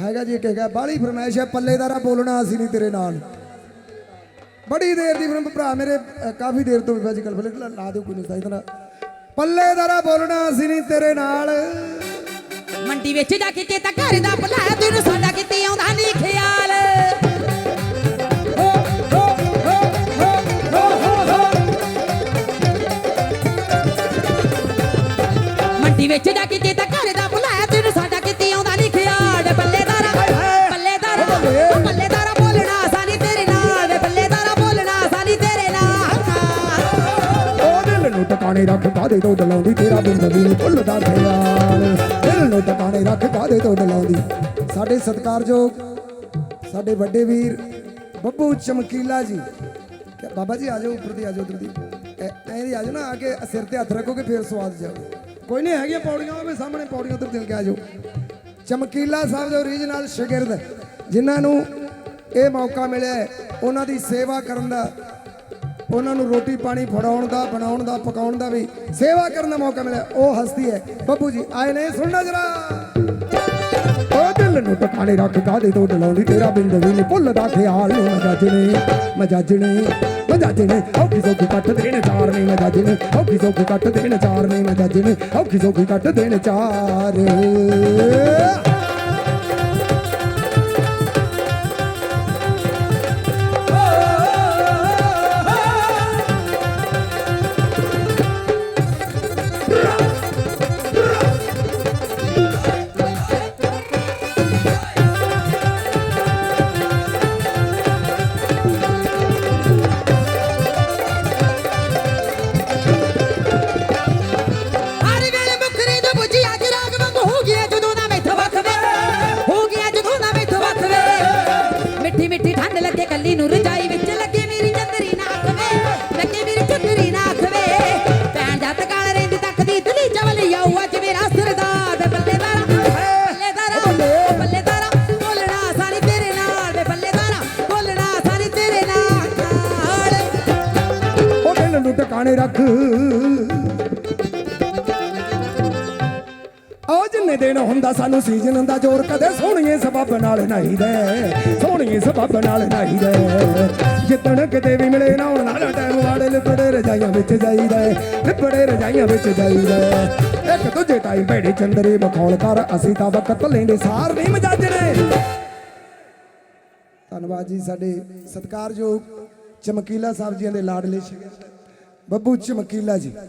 ਹੈਗਾ ਜੀ ਇੱਕ ਹੈਗਾ, ਬਾਹਲੀ ਫਰਮਾਇਸ਼ ਹੈ ਪੱਲੇਦਾਰਾ ਬੋਲਣਾ, ਅਸੀਂ ਨਹੀਂ ਤੇਰੇ ਨਾਲ। ਬੜੀ ਦੇਰ ਦੀ ਫਿਰ ਭਰਾ ਮੇਰੇ ਕਾਫੀ ਦੇਰ ਤੋਂ ਫਿਜ਼ੀਕਲ ਫਿਲਮ ਲਾ ਦਿਓ ਕੋਈ ਨਹੀਂ, ਸਹੀ ਪੱਲੇਦਾਰਾ ਬੋਲਣਾ, ਅਸੀਂ ਨਹੀਂ ਤੇਰੇ ਨਾਲ। ਮੰਡੀ ਵਿੱਚ ਜਾ ਕੇ ਚੇਤਾ ਘਰ ਦਾ ਭੁਲਾਇਆ ਤੈਨੂੰ ਸਾਡਾ ਕਿਤੇ ਆਉਂਦਾ ਨਹੀਂ ਖਿਆਲ। ਮੰਡੀ ਵਿੱਚ ਜਾ ਕੇ ਚੇਤਾ ਘਰ ਟਿਕਾਣੇ ਰੱਖ ਕਾਦੇ ਤੋਂ ਡਲਾਉਂਦੀ? ਤੇਰਾ ਬਿੰਦਵੀ ਨੂੰ ਭੁੱਲਦਾ ਖਿਆਲ ਦਿਲ ਨੂੰ ਟਿਕਾਣੇ ਰੱਖ ਕਾਦੇ ਤੋਂ ਡਲਾਉਂਦੀ? ਸਾਡੇ ਸਤਿਕਾਰਯੋਗ, ਸਾਡੇ ਵੱਡੇ ਵੀਰ, ਬੱਬੂ ਚਮਕੀਲਾ ਜੀ। ਬਾਬਾ ਜੀ, ਆ ਜਾਓ ਉੱਪਰ ਦੀ ਆ ਜਾਓ ਉੱਧਰ ਦੀ। ਐਂ ਦੀ ਆ ਜਾਓ ਨਾ, ਆ ਕੇ ਸਿਰ ਤੇ ਹੱਥ ਰੱਖੋਗੇ ਫੇਰ ਸਵਾਦ ਜਾਓ ਕੋਈ ਨਹੀਂ, ਹੈਗੀਆਂ ਪੌੜੀਆਂ ਉਹਦੇ ਸਾਹਮਣੇ ਪੌੜੀਆਂ ਉੱਧਰ ਦਿਲ ਕੇ ਆ ਜਾਓ। ਚਮਕੀਲਾ ਸਾਹਿਬ ਦੇ ਓਰੀਜਨਲ ਸ਼ਾਗਿਰਦ, ਜਿਨ੍ਹਾਂ ਨੂੰ ਇਹ ਮੌਕਾ ਮਿਲਿਆ ਉਹਨਾਂ ਦੀ ਸੇਵਾ ਕਰਨ ਦਾ ਉਹਨਾਂ ਨੂੰ ਰੋਟੀ ਪਾਣੀ ਫੜਾਉਣ ਦਾ, ਬਣਾਉਣ ਦਾ, ਪਕਾਉਣ ਦਾ ਵੀ ਸੇਵਾ ਕਰਨ ਦਾ ਮੌਕਾ ਮਿਲਿਆ। ਉਹ ਹਸਤੀ ਹੈ। ਬੱਬੂ ਜੀ ਆਏ ਨੇ ਸੁਣਨਾ ਜਰਾ। ਉਹ ਦਿਲ ਨੂੰ ਟਿਕਾਣੇ ਰੱਖ ਕਾਦੇ ਤੋਂ ਡਲਾਉਂਦੀ? ਤੇਰਾ ਬਿੰਦਵੀ ਨਹੀਂ ਭੁੱਲਦਾ ਖਿਆਲ। ਨੂੰ ਮਜਾਜਣੇ ਮਜਾਜਣੇ ਮਜਾਜਣੇ ਔਖੀ ਸੌਖੀ ਕੱਟ ਦੇਣ ਚਾਰ ਨਹੀਂ ਮਜਾਜਣੇ ਔਖੀ ਸੌਖੀ ਕੱਟ ਦੇਣ ਚਾਰ ਨਹੀਂ ਮਜਾਜਣੇ ਔਖੀ ਸੌਖੀ ਕੱਟ ਦੇਣ ਚਾਰ। ਲੱਗੇ ਕੱਲੀ ਨੂੰ ਰਜਾਈ ਵਿੱਚ ਲੱਗੇ ਮੇਰੀ ਚੰਦਰੀ ਨਾ ਅੱਖ ਵੇ ਲੱਗੇ ਮੇਰੀ ਚੰਦਰੀ ਨਾ ਅੱਖ ਵੇ ਭੈਣ ਜੱਤ ਕਾਲ ਰਹਿੰਦੀ ਤੱਕਦੀ ਦਲੀ ਚਵਲੀ ਆਉ ਅੱਜ ਮੇਰਾ ਸਰਦਾਰ ਵੇ ਬੱਲੇਦਾਰਾ। ਬੱਲੇਦਾਰਾ ਬੱਲੇਦਾਰਾ ਬੋਲਣਾ ਸਾਰੀ ਤੇਰੇ ਨਾਲ ਵੇ ਬੱਲੇਦਾਰਾ ਬੋਲਣਾ ਸਾਰੀ ਤੇਰੇ ਨਾਲ। ਉਹ ਦਿਲ ਨੂੰ ਟਿਕਾਣੇ ਰੱਖ। ਆਓ ਜਿੰਨੇ ਹੁੰਦਾ, ਸਾਨੂੰ ਸੀਜ਼ਨ ਦਾ ਜ਼ੋਰ ਕਦੇ ਸੋਹਣੀਏ ਸਬੱਬ ਨਾਲ ਨਹੀਂ ਦੇ, ਸੋਹਣੀਏ ਸਬੱਬ ਨਾਲ ਨਹੀਂ ਦੇ। ਜਿੱਦਣ ਕਿਤੇ ਵੀ ਮਿਲੇ ਨਾ ਹੁਣ ਨਾਲ ਟਾਈਮ ਵਾਲੇ ਲਿਬੜੇ ਰਜਾਈਆਂ ਵਿੱਚ ਜਾਈਦਾ ਲਿਬੜੇ ਰਜਾਈਆਂ ਵਿੱਚ ਜਾਈਦਾ ਇੱਕ ਦੂਜੇ ਟਾਈਮ ਭੇੜੇ ਚੰਦਰੇ ਮਖੌਲ ਕਰ, ਅਸੀਂ ਤਾਂ ਵਕਤ ਲੈਂਦੇ ਸਾਰ ਨਹੀਂ ਮਜਾਜਣੇ ਧੰਨਵਾਦ ਜੀ ਸਾਡੇ ਸਤਿਕਾਰਯੋਗ ਚਮਕੀਲਾ ਸਾਹਿਬ ਜੀਆਂ ਦੇ ਲਾਡਲੇ ਬੱਬੂ ਚਮਕੀਲਾ ਜੀ ਸਤਿ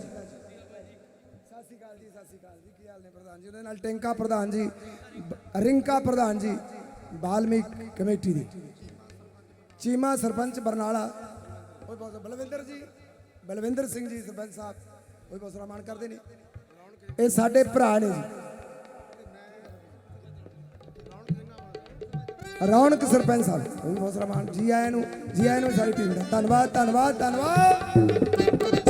ਸ਼੍ਰੀ ਅਕਾਲ ਜੀ ਸਤਿ ਸ਼੍ਰੀ ਅਕਾਲ ਜੀ ਕੀ ਹਾਲ ਨੇ ਪ੍ਰਧਾਨ ਜੀ, ਉਹਦੇ ਨਾਲ ਟੈਂਕਾ ਪ੍ਰਧਾਨ ਜੀ, ਰਿੰਕਾ ਪ੍ਰਧਾਨ ਜੀ, ਬਾਲਮੀਕ ਕਮੇਟੀ ਦੀ। ਚੀਮਾ ਸਰਪੰਚ ਬਰਨਾਲਾ, ਓਏ ਬਹੁਤ ਬਲਵਿੰਦਰ ਜੀ, ਬਲਵਿੰਦਰ ਸਿੰਘ ਜੀ ਸਰਪੰਚ ਸਾਹਿਬ ਓਏ ਬਹੁਤ ਸਾਰਾ ਕਰਦੇ ਨੇ। ਇਹ ਸਾਡੇ ਭਰਾ ਨੇ ਜੀ। ਰੌਣਕ ਸਰਪੰਚ ਸਾਹਿਬ ਉਹ ਬਹੁਤ ਸਾਰਾ ਜੀ ਆਇਆਂ ਨੂੰ, ਜੀ ਆਇਆਂ ਨੂੰ ਸਾਰੀ ਟੀਮ ਦਾ। ਧੰਨਵਾਦ ਧੰਨਵਾਦ ਧੰਨਵਾਦ। ਕੁੱਟ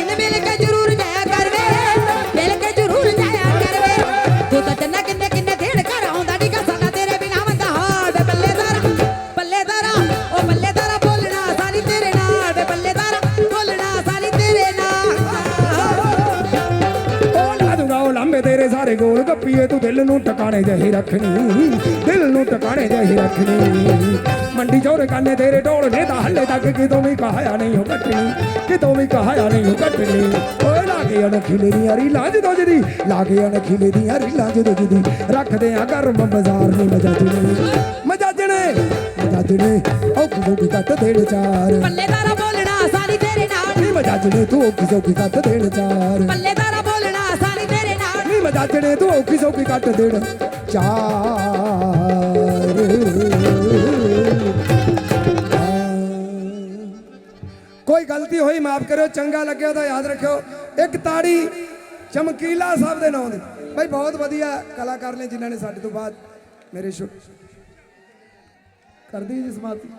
ਤੇਰੇ ਸਾਰੇ ਗੋਲ ਗੱਪੀਏ ਤੂੰ ਦਿਲ ਨੂੰ ਟਿਕਾਣੇ ਜਹੀ ਰੱਖਣੀ ਦਿਲ ਨੂੰ ਟਿਕਾਣੇ ਜਹੀ ਰੱਖਣੀ। ਮੰਡੀ ਚੋਰੇ ਕਾਨੇ ਤੇਰੇ ਢੋਲ ਨੇ ਤਾਂ ਹੱਲੇ ਤੱਕ ਕਿਤੋਂ ਵੀ ਕਹਾਇਆ ਨਹੀਂ ਉਹ ਕੱਟਣੀ ਕਿਤੋਂ ਵੀ ਕਹਾਇਆ ਨਹੀਂ ਉਹ ਕੱਟਣੀ। ਓਏ ਲਾਗੇ ਅਣਖੀਲੇ ਦੀਆਂ ਰੀਲਾਂ ਜਦੋਂ ਜਦੀ ਲਾਗੇ ਅਣਖੀਲੇ ਦੀਆਂ ਰੀਲਾਂ ਜਦੋਂ ਜਦੀ। ਰੱਖਦੇ ਆ ਗਰਮ ਬਾਜ਼ਾਰ ਨਹੀਂ ਮਜਾਜਣੇ ਮਜਾਜਣੇ ਮਜਾਜਣੇ ਔਖੀ ਔਖੀ ਕੱਟ ਦੇਣ ਚਾਰ। ਬੱਲੇਦਾਰਾ ਬੋਲਣਾ ਸਾਰੀ ਤੇਰੇ ਨਾਲ। ਮਜਾਜਣੇ ਤੂੰ ਔਖੀ ਕੱਟ ਦੇਣ ਚਾਰ। ਬੱਲੇਦਾਰਾ ਨਾਲ ਤੂੰ ਔਖੀ ਸੌਖੀ ਕੱਟ ਦੇਣ। ਚਾਰ। ਕੋਈ ਗਲਤੀ ਹੋਈ ਮਾਫ ਕਰਿਓ, ਚੰਗਾ ਲੱਗਿਆ ਤਾਂ ਯਾਦ ਰੱਖਿਓ। ਇੱਕ ਤਾੜੀ ਚਮਕੀਲਾ ਸਾਹਿਬ ਦੇ ਨਾਮ ਦੀ। ਭਾਈ ਬਹੁਤ ਵਧੀਆ ਕਲਾਕਾਰ ਨੇ ਜਿਨ੍ਹਾਂ ਨੇ ਸਾਡੇ ਤੋਂ ਬਾਅਦ ਮੇਰੇ ਸ਼ੁ ਕਰਦੀ ਜੀ ਸਮਾਪਤੀ।